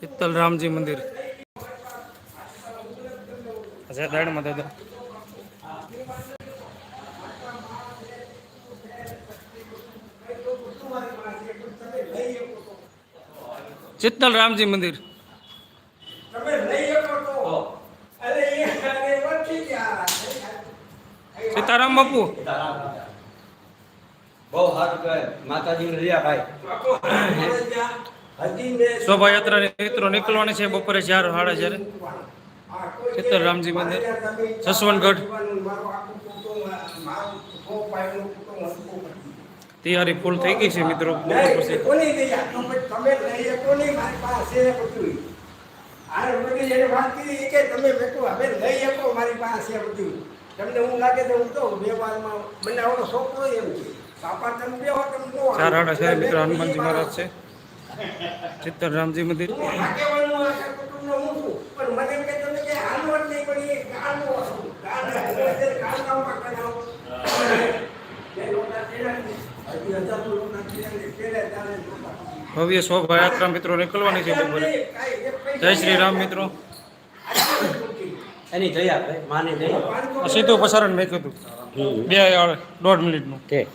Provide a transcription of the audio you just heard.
ચિત્તલ રામજી મંદિર. અચ્છા દાડમાં દાદા ચિત્તલ રામજી મંદિર. સીતારામ બાપુ. બહુ સારું કહે માતાજી રહ્યા ભાઈ. શોભાયાત્રાની મિત્રો નીકળવાની છે બપોરે ચાર સાડા ચારે. ચિત્તલ રામજી મંદિર, જસવંતગઢ. તૈયારી ફૂલ થઈ ગઈ છે મિત્રો. છે છે છે. ચાર સાડા ચારે મિત્રો હનુમાનજી મહારાજ છે. ચિત્તલ રામજી મંદિર. ભવ્ય શોભાયાત્રા મિત્રો નીકળવાની છે બપોરે. જય શ્રી રામ મિત્રો. એની જયા ભાઈ માની જયા. સીધું પ્રસારણ મેં કીધું. બે દોઢ મિનિટનું. કે?